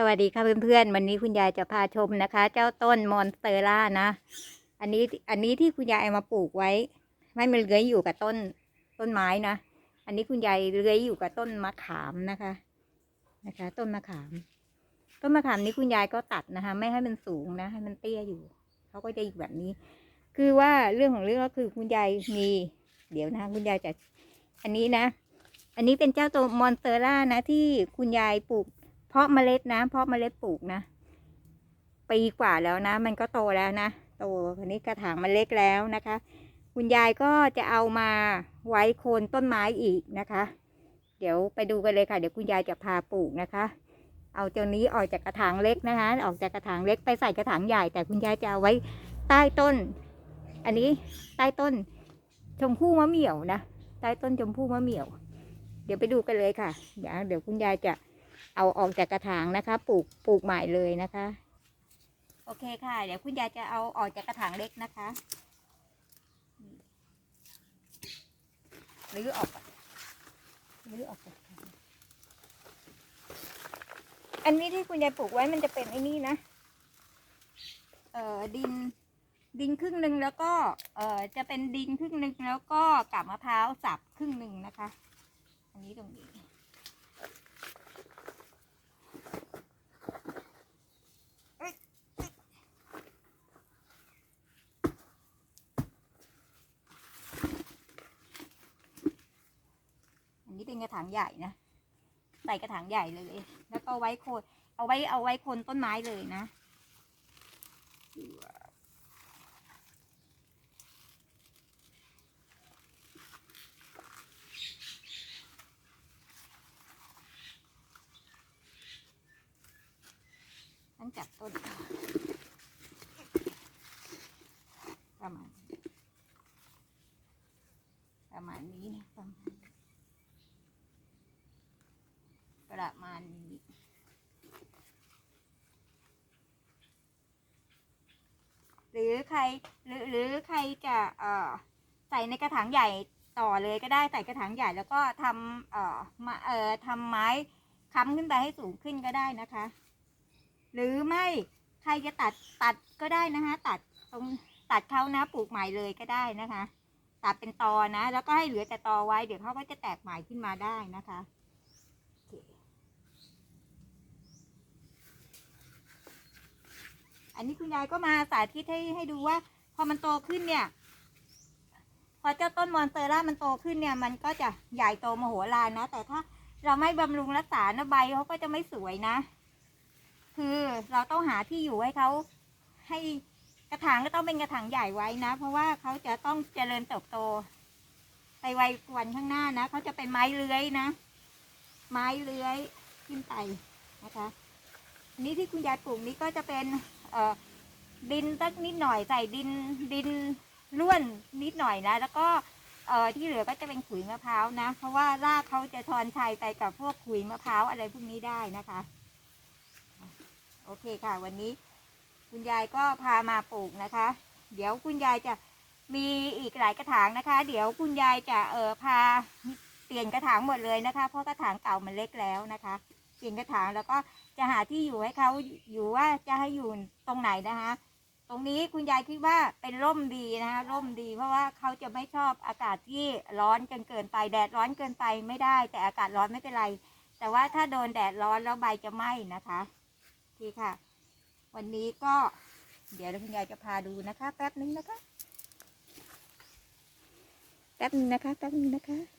สวัสดีค่ะเพื่อนๆ วันนี้คุณยายจะพาชมนะคะ เจ้าต้นมอนสเตอร่านะ อันนี้อันนี้ที่คุณยายเอามาปลูกไว้ ไม่มันเลื้อยอยู่กับต้นต้นไม้นะ อันนี้คุณยายเลื้อยอยู่กับต้นมะขามนะคะนะคะ ต้นมะขาม ต้นมะขามนี้คุณยายก็ตัดนะคะ ไม่ให้มันสูงนะ ให้มันเตี้ยอยู่เขาก็จะอยู่แบบนี้ คือว่าเรื่องของเรื่องก็คือคุณยายมี เดี๋ยวนะคะคุณยายจะอันนี้นะ อันนี้เป็นเจ้าตัวมอนสเตอร่านะที่คุณยายปลูก เพราะเมล็ดนะ เพราะเมล็ดปลูกนะปีกว่าแล้วนะ มันก็โตแล้วนะโตอันนี้กระถางมันเล็กแล้วนะคะ คุณยายก็จะเอามาไว้โคนต้นไม้อีกนะคะ เดี๋ยวไปดูกันเลยค่ะ เดี๋ยวคุณยายจะพาปลูกนะคะ เอาตัวนี้ออกจากกระถางเล็กนะคะ ออกจากกระถางเล็กไปใส่กระถางใหญ่ แต่คุณยายจะเอาไว้ใต้ต้น อันนี้ใต้ต้นชมพู่มะเหมี่ยวนะใต้ต้นชมพู่มะเหมี่ยว เดี๋ยวไปดูกันเลยค่ะเดี๋ยวเดี๋ยวคุณยายจะ เอาออกจากกระถางนะคะ ปลูกปลูกใหม่เลยนะคะ โอเคค่ะ เดี๋ยวคุณยายจะเอาออกจากกระถางเล็กนะคะหรือออกหรือออกก่อนอันนี้ที่คุณยายปลูกไว้มันจะเป็นไอ้นี่นะ เอ่อดินดินครึ่งหนึ่งแล้วก็เอ่อจะเป็นดินครึ่งหนึ่งแล้วก็กับมะพร้าวสับครึ่งหนึ่งนะคะ อันนี้ตรงนี้ เป็นกระถางใหญ่นะใส่กระถางใหญ่เลย แล้วก็ไว้โคนเอาไว้เอาไว้โคนต้นไม้เลยนะตั้งจากต้น ประมาณ ประมาณนี้นะประมาณ ประ หรือใครหรือหรือใครจะเอ่อใส่ในกระถางใหญ่ต่อเลยก็ได้ใส่กระถางใหญ่แล้วก็ทำเอ่อมาเอ่อทำไม้ค้ำขึ้นไปให้สูงขึ้นก็ได้นะคะ หรือไม่ใครจะตัดตัดก็ได้นะคะ ตัดตรงตัดเขานะปลูกใหม่เลยก็ได้นะคะ ตัดเป็นตอนะ แล้วก็ให้เหลือแต่ตอไว้เดี๋ยวเขาก็จะแตกใหม่ขึ้นมาได้นะคะโอเค อันนี้คุณยายก็มาสาธิตให้ให้ดูว่า พอมันโตขึ้นเนี่ย พอเจ้าต้นมอนเตอร่ามันโตขึ้นเนี่ย มันก็จะใหญ่โตมโหฬารนะ แต่ถ้าเราไม่บำรุงรักษานะใบเขาก็จะไม่สวยนะ คือเราต้องหาที่อยู่ให้เขาให้กระถางก็ต้องเป็นกระถางใหญ่ไว้นะ เพราะว่าเขาจะต้องเจริญเติบโต ไปไววันข้างหน้านะเขาจะเป็นไม้เลื้อยนะ ไม้เลื้อยขึ้นไปนะคะอันนี้ที่คุณยายปลูกนี้ก็จะเป็น ดินสักนิดหน่อยใส่ดินดินร่วนนิดหน่อยนะ แล้วก็เอ่อที่เหลือก็จะเป็นขุยมะพร้าวนะ เพราะว่ารากเขาจะทอนชัยไปกับพวกขุยมะพร้าวอะไรพวกนี้ได้นะคะ โอเคค่ะ วันนี้คุณยายก็พามาปลูกนะคะ เดี๋ยวคุณยายจะมีอีกหลายกระถางนะคะ เดี๋ยวคุณยายจะเออพาเปลี่ยนกระถางหมดเลยนะคะ เพราะกระถางเก่ามันเล็กแล้วนะคะ เปลี่ยนกระถาง แล้วก็จะหาที่อยู่ให้เขาอยู่ว่าจะให้อยู่ตรงไหนนะคะ ตรงนี้คุณยายคิดว่าเป็นร่มดีนะคะร่มดีเพราะว่าเขาจะไม่ชอบอากาศที่ร้อนจนเกินไปแดดร้อนเกินไปไม่ได้ แต่อากาศร้อนไม่เป็นไร แต่ว่าถ้าโดนแดดร้อนแล้วใบจะไหม้นะคะโอเคค่ะ วันนี้ก็เดี๋ยวคุณยายจะพาดูนะคะ แป๊บนึงนะคะ แป๊บนึงนะคะ แป๊บนึงนะคะ